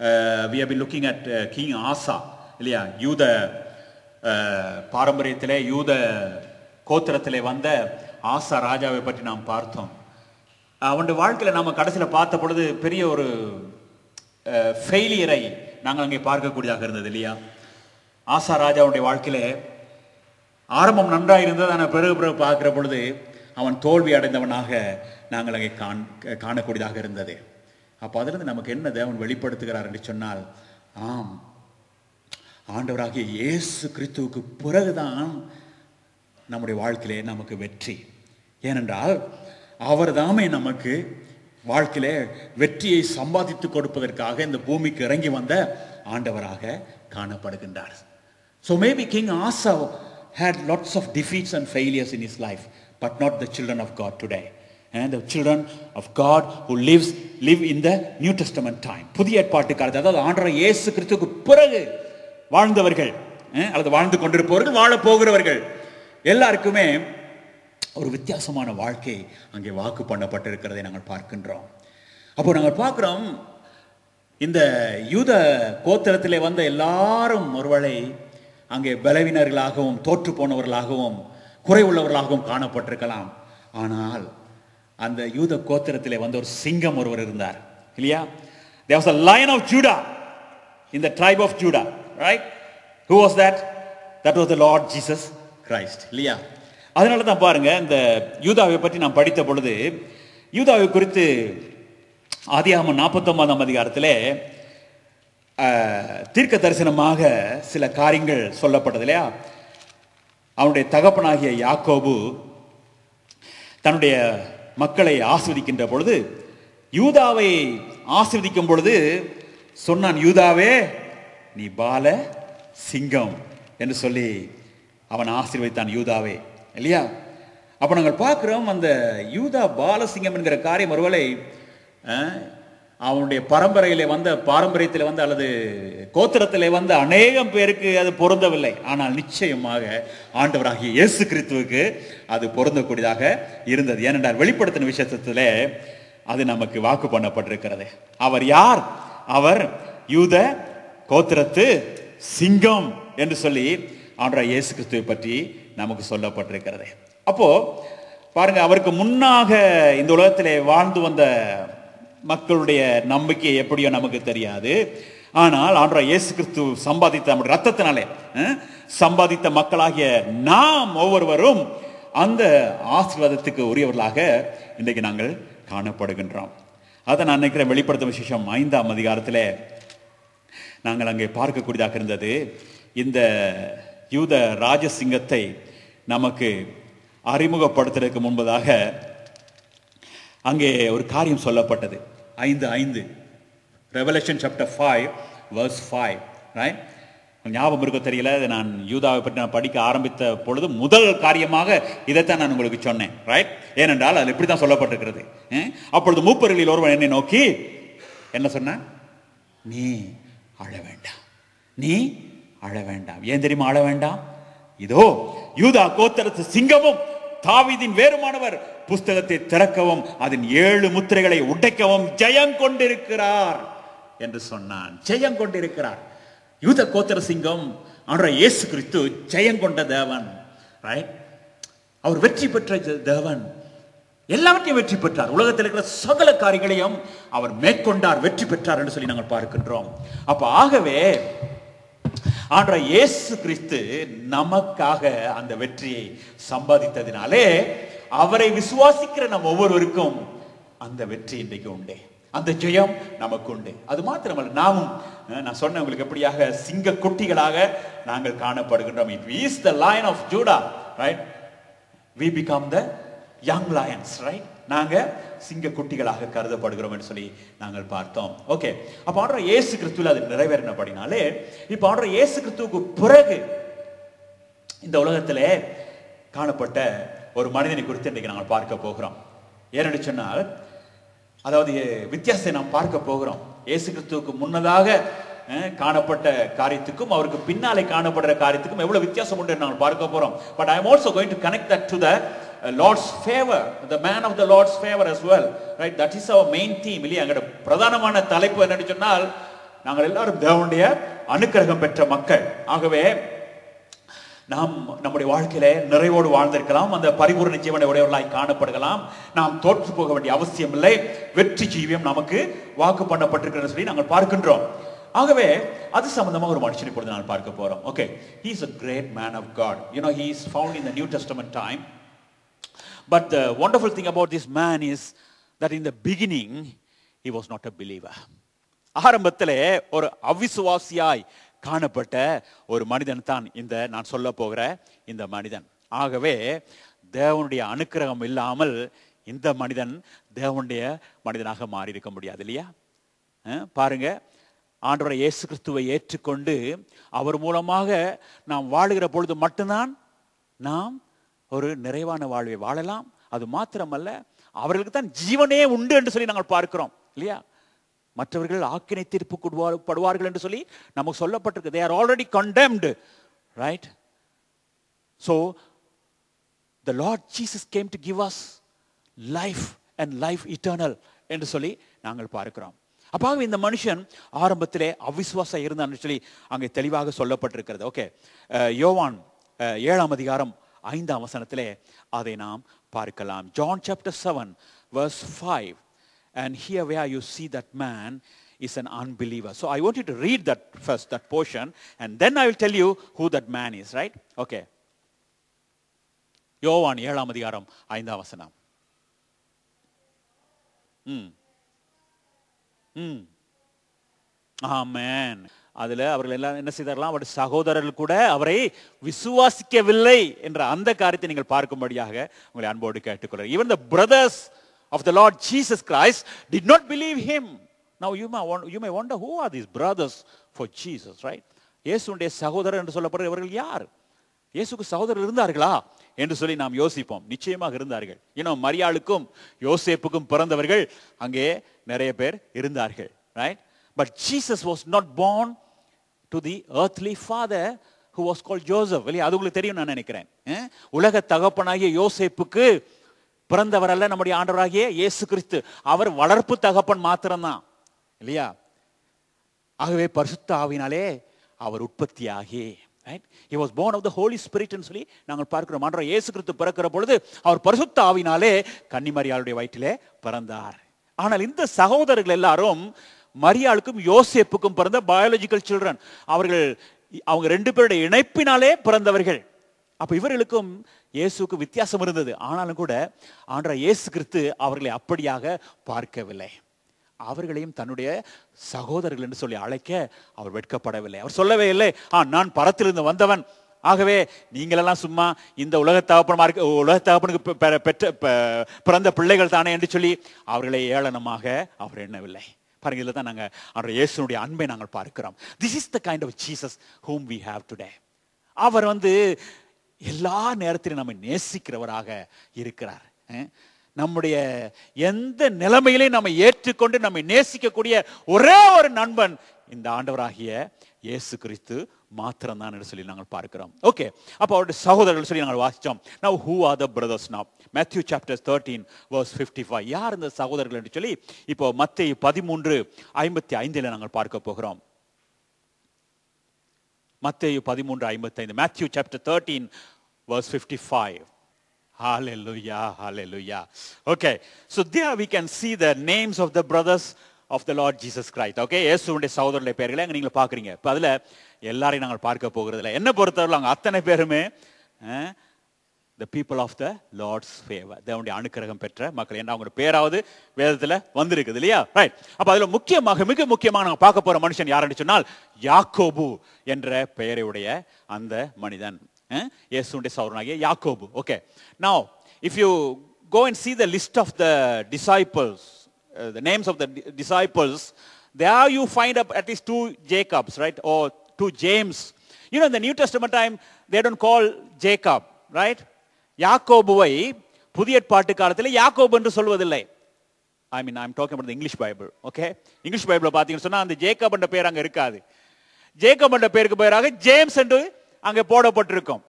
Uh, we have be looking at king Asa இல்லையா? யூத uh, பாரம்பரியத்திலே யூத கோத்திரத்திலே வந்த ஆசா ராஜாவை பற்றி நாம் பார்த்தோம். அவனுடைய வாழ்க்கையில் நாம் கடைசியில் பார்த்த பொழுது பெரிய ஒரு uh, ஃபெயிலியரை நாங்கள் அங்கே பார்க்கக்கூடியதாக இருந்தது இல்லையா? ஆசா ராஜாவுடைய வாழ்க்கையில் ஆரம்பம் நன்றாக இருந்தது ஆனால் பிறகு பிறகு பார்க்கிற பொழுது அவன் தோல்வி அடைந்தவனாக நாங்கள் அங்கே காண் காணக்கூடியதாக இருந்தது. அப்போ அதிலிருந்து நமக்கு என்ன தேவன் வெளிப்படுத்துகிறார் என்று சொன்னால் ஆம் ஆண்டவராகிய இயேசு கிறிஸ்துவுக்கு பிறகுதான் நம்முடைய வாழ்க்கையிலே நமக்கு வெற்றி. ஏனென்றால் அவர் தாமே நமக்கு வாழ்க்கையிலே வெற்றியை சம்பாதித்து கொடுப்பதற்காக இந்த பூமிக்கு இறங்கி வந்த ஆண்டவராக காணப்படுகின்றார். So maybe king Asa had lots of defeats and failures in is life but not the children of God today And the children of God who lives live in the New Testament time. புதிய ஏற்பாட்டு காலத்தில் அதாவது ஆண்டவர் இயேசு கிறிஸ்துக்கு பிறகு வாழ்ந்தவர்கள் அல்லது வாழ்ந்து கொண்டிருப்பவர்கள் வாழப் போகிறவர்கள் எல்லாருக்குமே ஒரு வித்தியாசமான வாழ்க்கை அங்கே வாக்கு பண்ணப்பட்டிருக்கிறதை நாங்கள் பார்க்கின்றோம் அப்போ நாங்கள் பார்க்குறோம் இந்த யூத கோத்திரத்திலே வந்த எல்லாரும் ஒருவளை அங்கே பலவீனர்களாகவும் தோற்று போனவர்களாகவும் குறைவுள்ளவர்களாகவும் காணப்பட்டிருக்கலாம் ஆனால் அந்த யூத கோத்திரத்தில் வந்த ஒரு சிங்கம் ஒருவர் இருந்தார். இல்லையா? There was a lion of judah in the tribe of judah right? Who was that? That was the lord jesus christ இல்லையா? அதனால தான் பாருங்க இந்த யூதாவை பற்றி நான் படித்த பொழுது யூதாவை குறித்து ஆதியாகமம் நாற்பத்தொன்பதாம் அதிகாரத்தில் தீர்க்க தரிசனமாக சில காரியங்கள் சொல்லப்பட்டது இல்லையா? அவனுடைய தகப்பனாகிய யாக்கோபு தன்னுடைய மக்களை ஆஸ்வதிக்கின்ற பொழுது யூதாவை ஆஸ்வதிக்கும் பொழுது சொன்னான் யூதாவே நீ பால சிங்கம் என்று சொல்லி அவன் ஆசீர்வதித்தான் யூதாவே இல்லையா? அப்போ நாங்கள் பார்க்குறோம் அந்த யூதா பாலசிங்கம் என்கிற காரியம் ஒருவேளை அவனுடைய பரம்பரையிலே வந்த பாரம்பரியத்தில் வந்து அல்லது கோத்திரத்தில் வந்த அநேகம் பேருக்கு அது பொருந்தவில்லை. ஆனால் நிச்சயமாக ஆண்டவராகிய இயேசு கிறிஸ்துவுக்கு அது பொருந்தக்கூடியதாக இருந்தது. ஏனென்றால் வெளிப்படுத்தின விஷயத்திலே அது நமக்கு வாக்கு பண்ணப்பட்டிருக்கிறது. அவர் யார்? அவர் யூத கோத்திரத்து சிங்கம் என்று சொல்லி ஆண்டா இயேசு கிறிஸ்துவை பற்றி நமக்கு சொல்லப்பட்டிருக்கிறது. அப்போ பாருங்க அவருக்கு முன்னாக இந்த உலகத்திலே வாழ்ந்து வந்த மக்களுடைய நம்பிக்கை எப்படியோ நமக்கு தெரியாது. ஆனால் ஆண்டவர் இயேசு கிறிஸ்து சம்பாதித்த நம்முடைய ரத்தத்தினாலே சம்பாதித்த மக்களாகிய நாம் ஒவ்வொருவரும் அந்த ஆசீர்வாதத்துக்கு உரியவர்களாக இன்றைக்கு நாங்கள் காணப்படுகின்றோம். அதை நான் நினைக்கிறேன் வெளிப்படுத்தும் விசேஷம் ஐந்தாம் அதிகாரத்தில் நாங்கள் அங்கே பார்க்கக்கூடியதாக இருந்தது. இந்த யூத ராஜசிங்கத்தை நமக்கு அறிமுகப்படுத்துறதுக்கு முன்பதாக அங்கே ஒரு காரியம் சொல்லப்பட்டது. ஐந்து ஐந்து. Revelation chapter five verse five right ஞாபகம் இருக்க தெரியல இதை நான் யூதாவை பற்றி நான் படிக்க ஆரம்பித்த பொழுது முதல் காரியமாக இதைத்தான் நான் உங்களுக்கு சொன்னேன் ரைட் ஏனென்றால் அதில் இப்படி தான் சொல்லப்பட்டிருக்கிறது அப்பொழுது மூப்பர்களில் ஒருவன் என்னை நோக்கி என்ன சொன்ன? நீ அழ வேண்டாம். நீ அழ வேண்டாம். ஏன் தெரியுமா அழ வேண்டாம்? இதோ யூதா கோத்தரத்து சிங்கமும் தாவிதின் வேறுமானவர் புஸ்தகத்தை திறக்கவும் அதன் ஏழு முத்திரைகளை உடைக்கவும் ஜெயம் கொண்டிருக்கிறார் என்று சொன்னான். ஜெயம் கொண்டிருக்கிறார். யூத கோத்திர சிங்கம் ஆண்டவர் இயேசு கிறிஸ்து ஜெயம் கொண்ட தேவன். ரைட் அவர் வெற்றி பெற்ற தேவன். எல்லாவற்றையும் வெற்றி பெற்றார். உலகத்தில் இருக்கிற சகல காரியங்களையும் அவர் மேற்கொண்டார் வெற்றி பெற்றார் என்று சொல்லி நாங்கள் பார்க்கின்றோம். அப்ப ஆகவே ஆன்ற இயேசு கிறிஸ்து நமக்காக அந்த வெற்றியை சம்பாதித்ததினாலே அவரை விசுவாசிக்கிற நம்ம ஒவ்வொருவருக்கும் அந்த வெற்றி இன்றைக்கு உண்டு. அந்த ஜெயம் நமக்கு உண்டு. அது மாத்திரமல்ல நாமும் நான் சொன்ன உங்களுக்கு எப்படியாக சிங்க குட்டிகளாக நாங்கள் காணப்படுகின்றோம். It is the lion of Judah right we become the young lions right நாங்க சிங்க குட்டிகளாக கருதப்படுகிறோம் என்று சொல்லி நாங்கள் பார்த்தோம். ஓகே அப்ப ஆடுற இயேசு கிறிஸ்துவில் அது நிறைவேறினபடினாலே இப்ப ஆடுற இயேசு கிறிஸ்துவுக்கு பிறகு இந்த உலகத்திலே காணப்பட்ட ஒரு மனிதனை குறித்து இன்றைக்கு நாங்கள் பார்க்க போகிறோம். ஏன்னு சொன்னால் அதாவது வித்தியாசத்தை நாம் பார்க்க போகிறோம். இயேசு கிறிஸ்துவுக்கு முன்னதாக காணப்பட்ட காரியத்துக்கும் அவருக்கு பின்னாலே காணப்படுற காரியத்துக்கும் எவ்வளவு வித்தியாசம் உண்டு நாங்கள் பார்க்க போறோம் but I am also going to connect that to the Lord's favour the man of the Lord's favour as well right that is our main theme இல்லையா? எங்களோட பிரதானமான தலைப்பு என்னன்னு சொன்னால் நாங்கள் எல்லாரும் தேவனுடைய அனுக்கிரகம் பெற்ற மக்கள். ஆகவே நாம் நம்முடைய வாழ்க்கையில நிறைவோடு வாழ்ந்திருக்கலாம். அந்த பரிபூர்ண ஜீவனை உடையவர்களாய் காணப்படலாம் நாம் தோற்று போக வேண்டிய அவசியம் இல்லை வெற்றி ஜீவியம் நமக்கு வாக்கு பண்ணப்பட்டிருக்கிறது சொல்லி நாங்கள் பார்க்கின்றோம். ஆகவே அது சம்பந்தமாக ஒரு மனுஷன் இப்பொழுது நான் பார்க்க போறோம். Okay he a great man of God you know he's found in the new in time but the time. Thing the this man is that in the beginning in was not a was not a ஒரு அவிசுவாசியாய் காணப்பட்ட ஒரு மனிதன் தான் இந்த நான் சொல்ல போகிற இந்த மனிதன். ஆகவே தேவனுடைய அனுக்கிரகம் இல்லாமல் இந்த மனிதன் தேவனுடைய மனிதனாக மாறி இருக்க முடியாது இல்லையா? பாருங்க. ஆண்டவரை இயேசு கிறிஸ்துவை ஏற்றுக்கொண்டு அவர் மூலமாக நாம் வாழுகிற பொழுது மட்டும்தான் நாம் ஒரு நிறைவான வாழ்வை வாழலாம். அது மாத்திரமல்ல அவர்களுக்கு தான் ஜீவனே உண்டு என்று சொல்லி நாங்கள் பார்க்கிறோம் இல்லையா? மற்றவர்கள் ஆக்கினை தீர்ப்பு படுவார்கள் என்று சொல்லி நமக்கு சொல்லப்பட்டிருக்கு. They are already condemned right so the Lord Jesus came to give us life and life eternal என்று சொல்லி நாங்கள் பார்க்கிறோம். அப்பாக இந்த மனுஷன் ஆரம்பத்திலே அவிசுவாசம் இருந்தான்னு சொல்லி அங்கே தெளிவாக சொல்லப்பட்டிருக்கிறது. ஓகே யோவான் ஏழாம் அதிகாரம் ஐந்தாம் வசனத்திலே அதை நாம் பார்க்கலாம். John chapter seven verse five and here where you see that man is an unbeliever. So I want you to read that first, that portion, and then I will tell you who that man is, right? Okay. யோவான் ஏழாம் அதிகாரம் ஐந்தாம் வசனம் ம் ம் ஆமென் அதுல அவர்கள் எல்லாம் என்ன செய்தார்களாம் அவருடைய சகோதரர்கள் கூட அவரை விசுவாசிக்கவில்லை என்ற அந்த காரியத்தை நீங்கள் பார்க்கும்படியாக உங்களை அன்போடு கேட்டுக்கொள்கிறேன் even the brothers of the Lord Jesus Christ did not believe him now you may you may wonder who are these brothers for Jesus right? இயேசுடைய சகோதரர் என்று சொல்லப்படுற இவர்கள் யார்? இயேசுக்கு சகோதரர் இருந்தார்களா? என்று சொல்லி நாம் யோசிப்போம். நிச்சயமாக இருந்தார்கள். இன்னும் மரியாளுக்கும் யோசேப்புக்கும் பிறந்தவர்கள் அங்கே நிறைய பேர் இருந்தார்கள் right but Jesus was not born to the earthly father who was call Joseph இல்லையா? அது உங்களுக்கு தெரியும் நான் நினைக்கிறேன். உலக தகப்பனாகிய யோசேப்புக்கு பிறந்தவர் அல்ல நம்முடைய ஆண்டவராகிய இயேசு கிறிஸ்து. அவர் வளர்ப்பு தகப்பன் மாத்திரம்தான். இல்லையா? ஆகவே பரிசுத்த ஆவினாலே அவர் உற்பத்தியாகி. Right? He was born of the holy ஸ்பிரிட்னு சொல்லி நாங்கள் பார்க்கிறோம். ஆண்டவர் இயேசு கிறிஸ்து பிறக்கிற பொழுது அவர் பரிசுத்த ஆவினாலே கன்னிமரியாளுடைய வயிற்றிலே பிறந்தார். ஆனால் இந்த சகோதரர்கள் எல்லாரும் மரியாளுக்கும் யோசேப்புக்கும் பிறந்த பயாலஜிக்கல் சில்ட்ரன் அவர்கள் அவங்க ரெண்டு பேருடைய இணைப்பினாலே பிறந்தவர்கள். அப்போ இவர்களுக்கும் இயேசுக்கு வித்தியாசம் இருந்தது. ஆனாலும் கூட ஆண்டவர் இயேசு கிறிஸ்து அவர்களை அப்படியாக பார்க்கவில்லை. அவர்களையும் தன்னுடைய சகோதரர்கள் என்று சொல்லி அழைக்க அவர் வெட்கப்படவில்லை. அவர் சொல்லவே இல்லை ஆ நான் பரத்திலிருந்து வந்தவன். ஆகவே நீங்களெல்லாம் சும்மா இந்த உலக இருக்க உலக தகப்பனுக்கு பெற்ற பிறந்த பிள்ளைகள் தானே என்று சொல்லி அவர்களை ஏளனமாக அவர் எண்ணவில்லை. பாருங்க இதில் தான் நாங்கள் அவருடைய இயேசுனுடைய அன்பை நாங்கள் பார்க்கிறோம். This is the kind of Jesus whom we have today அவர் வந்து எல்லா நேரத்திலும் நம்மை நேசிக்கிறவராக இருக்கிறார். நம்முடைய எந்த நிலைமையிலையும் நம்ம ஏற்றுக்கொண்டு நம்மை நேசிக்கக்கூடிய ஒரே ஒரு நண்பன் இந்த ஆண்டவராகிய இயேசு கிறிஸ்து மாத்திரம் தான் என்று சொல்லி நாங்கள் பார்க்கிறோம். ஓகே அப்போ அவருடைய சகோதரர்கள் சொல்லி நாங்கள் வாசித்தோம் now who are the brothers now Matthew chapter thirteen verse fifty five யார் இந்த சகோதரர்கள் என்று சொல்லி இப்போ மத்திய பதிமூன்று ஐம்பத்தி ஐந்தில் நாங்கள் பார்க்க போகிறோம். மத்தேயு பதிமூன்று ஐம்பத்தைந்து Matthew chapter thirteen verse 55 Hallelujah, hallelujah. Okay so தியா we can see the names of the brothers of the Lord Jesus Christ. Okay இயேசுவுடைய சகோதரருடைய பெயர்களை அங்க நீங்க பாக்குறீங்க இப்ப அதுல எல்லாரையும் நாங்கள் பார்க்க போகிறது இல்லை என்ன பொறுத்தவரை அங்க அத்தனை பேருமே the people of the Lord's favour தேவனுடைய அனுக்கிரகம் பெற்ற மக்கள். ஏன்னா அவங்க பேராவது வேதத்தில் வந்திருக்குது இல்லையா? ரைட் அப்போ அதில் முக்கியமாக மிக முக்கியமாக நாங்கள் பார்க்க போகிற மனுஷன் யாருன்னு சொன்னால் யாக்கோபு என்ற பெயரையுடைய அந்த மனிதன். இயேசுடைய சௌரனாகிய யாக்கோபு. Okay now if you go and see the list of the disciples the names of the disciples di- disciples there you find up at least two jacobs right? Or two இந்த new know time they don't call Jacob right யாக்கோபுவை புதிய பாட்டு காலத்தில் யாக்கோபு என்று சொல்வதில்லை. I mean I'm talking about English Bible okay English Bible பார்த்தீங்கன்னு சொன்னால் அந்த ஜேக்கப் என்ற பேர் அங்கே இருக்காது. ஜேக்கப் என்ற பேருக்கு பேராக ஜேம்ஸ் என்று அங்கே போடப்பட்டிருக்கும்.